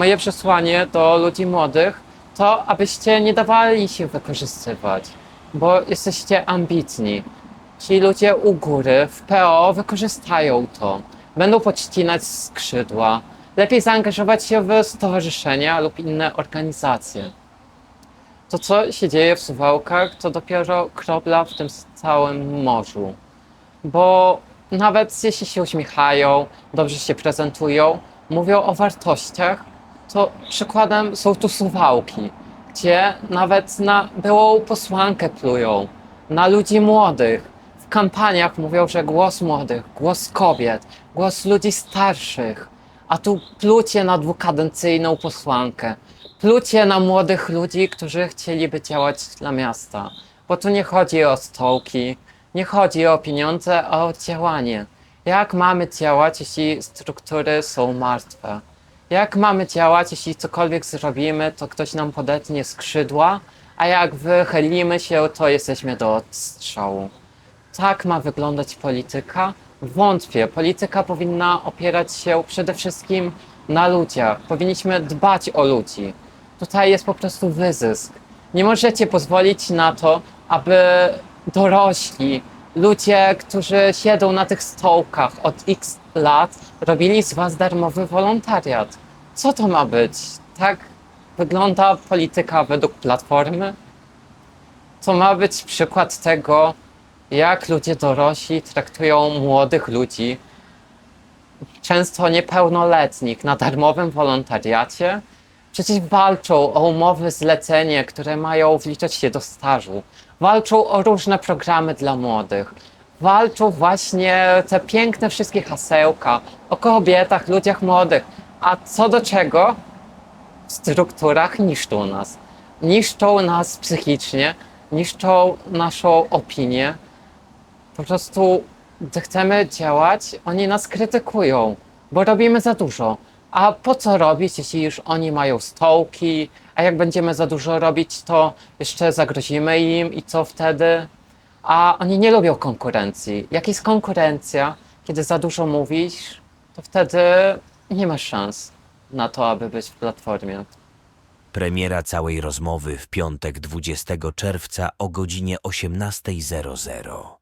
Moje przesłanie do ludzi młodych to, abyście nie dawali się wykorzystywać, bo jesteście ambitni. Ci ludzie u góry w PO wykorzystają to. Będą podcinać skrzydła. Lepiej zaangażować się w stowarzyszenia lub inne organizacje. To, co się dzieje w Suwałkach, to dopiero kropla w tym całym morzu. Bo nawet jeśli się uśmiechają, dobrze się prezentują, mówią o wartościach, to przykładem są tu Suwałki, gdzie nawet na byłą posłankę plują, na ludzi młodych. W kampaniach mówią, że głos młodych, głos kobiet, głos ludzi starszych, a tu plucie na dwukadencyjną posłankę, plucie na młodych ludzi, którzy chcieliby działać dla miasta. Bo tu nie chodzi o stołki, nie chodzi o pieniądze, a o działanie. Jak mamy działać, jeśli struktury są martwe? Jak mamy działać, jeśli cokolwiek zrobimy, to ktoś nam podetnie skrzydła, a jak wychylimy się, to jesteśmy do odstrzału? Tak ma wyglądać polityka? Wątpię. Polityka powinna opierać się przede wszystkim na ludziach. Powinniśmy dbać o ludzi. Tutaj jest po prostu wyzysk. Nie możecie pozwolić na to, aby dorośli, ludzie, którzy siedzą na tych stołkach od x lat, robili z was darmowy wolontariat. Co to ma być? Tak wygląda polityka według platformy? To ma być przykład tego, jak ludzie dorośli traktują młodych ludzi, często niepełnoletnich, na darmowym wolontariacie. Przecież walczą o umowy zlecenie, które mają wliczać się do stażu. Walczą o różne programy dla młodych. Walczą właśnie te piękne wszystkie hasełka o kobietach, ludziach młodych. A co do czego? W strukturach niszczą nas. Niszczą nas psychicznie, niszczą naszą opinię. Po prostu, gdy chcemy działać, oni nas krytykują, bo robimy za dużo. A po co robić, jeśli już oni mają stołki, a jak będziemy za dużo robić, to jeszcze zagrozimy im i co wtedy? A oni nie lubią konkurencji. Jak jest konkurencja, kiedy za dużo mówisz, to wtedy nie masz szans na to, aby być w platformie. Premiera całej rozmowy w piątek 20 czerwca o godzinie 18.00.